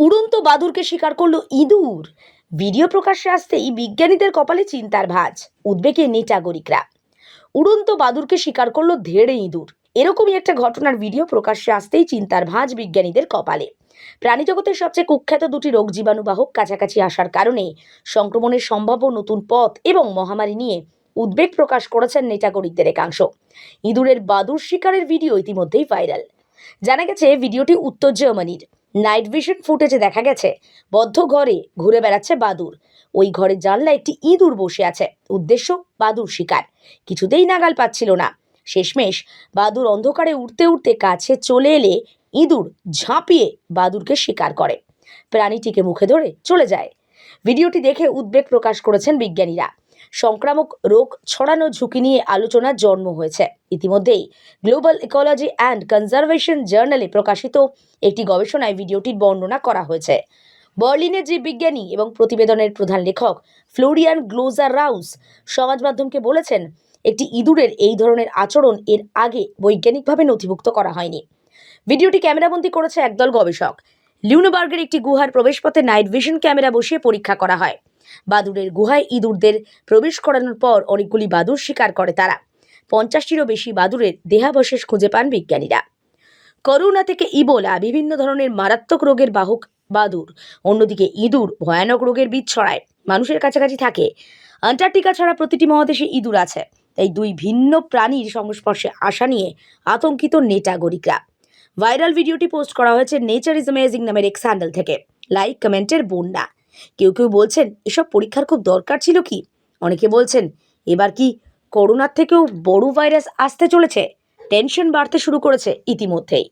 উড়ন্ত বাদুরকে শিকার করল ইঁদুর। ভিডিও প্রকাশ্যে আসতেই বিজ্ঞানীদের কপালে চিন্তার ভাঁজ, উদ্বেগে নেটাগরিকরা উড়ন্ত বাদুরকে শিকার করল ধেড়ে ইঁদুর। এরকমই একটা ঘটনার ভিডিও প্রকাশ্যে আসতেই চিন্তার ভাঁজ বিজ্ঞানীদের কপালে। প্রাণীজগতের সবচেয়ে কুখ্যাত দুটি রোগ জীবাণুবাহক কাছাকাছি আসার কারণে সংক্রমণের সম্ভাব্য নতুন পথ এবং মহামারী নিয়ে উদ্বেগ প্রকাশ করেছেন নেটাগরিকদের একাংশ। ইঁদুরের বাদুর শিকারের ভিডিও ইতিমধ্যেই ভাইরাল। জানা গেছে, ভিডিওটি উত্তর জার্মানির। নাইট ভিশন ফুটেজে দেখা গেছে। বদ্ধ ঘরে ঘুরে বেড়াচ্ছে বাদুর ওই ঘরের জানলা একটি ইঁদুর বসে আছে। উদ্দেশ্য বাদুর শিকার। কিছুতেই নাগাল পাচ্ছিল না। শেষমেশ বাদুর অন্ধকারে উঠতে উঠতে কাছে চলে এলে ইঁদুর ঝাঁপিয়ে বাদুরকে শিকার করে। প্রাণীটিকে মুখে ধরে চলে যায়। ভিডিওটি দেখে উদ্বেগ প্রকাশ করেছেন বিজ্ঞানীরা। সংক্রামক রোগ ছড়ানো ঝুঁকি নিয়ে আলোচনার জন্ম হয়েছে। ইতিমধ্যেই গ্লোবাল ইকোলজি অ্যান্ড কনজারভেশন জার্নালে প্রকাশিত একটি গবেষণায় ভিডিওটির বর্ণনা করা হয়েছে। বার্লিনের জীববিজ্ঞানী এবং প্রতিবেদনের প্রধান লেখক ফ্লোরিয়ান গ্লোজার রাউস সমাজ মাধ্যমকে বলেছেন, একটি ইঁদুরের এই ধরনের আচরণ এর আগে বৈজ্ঞানিকভাবে নথিভুক্ত করা হয়নি। ভিডিওটি ক্যামেরাবন্দি করেছে একদল গবেষক। লিউনবার্গের একটি গুহার প্রবেশপথে নাইট ভিশন ক্যামেরা বসিয়ে পরীক্ষা করা হয়। বাদুড়ের গুহায় ইঁদুরদের প্রবেশ করানোর পর অনেকগুলি বাদুর শিকার করে তারা। পঞ্চাশটিরও বেশি বাদুরের দেহাবশেষ খুঁজে পান বিজ্ঞানীরা। করোনা থেকে ইবোলা বিভিন্ন ধরনের মারাত্মক রোগের বাহক বাদুর অন্যদিকে ইঁদুর ভয়ানক রোগের বীজ ছড়ায়, মানুষের কাছাকাছি থাকে। আন্টার্কটিকা ছাড়া প্রতিটি মহাদেশে ইঁদুর আছে, তাই দুই ভিন্ন প্রাণীর সংস্পর্শে আসা নিয়ে আতঙ্কিত নেটাগরিকরা। ভাইরাল ভিডিওটি পোস্ট করা হয়েছে নেচার ইজ অ্যামেজিং নামের এক স্যান্ডেল থেকে। লাইক, কমেন্টের বন্যা। কেউ কেউ বলছেন, এসব পরীক্ষার খুব দরকার ছিল কি? অনেকে বলছেন, এবার কি করোনার থেকেও বড় ভাইরাস আসতে চলেছে? টেনশন বাড়তে শুরু করেছে ইতিমধ্যেই।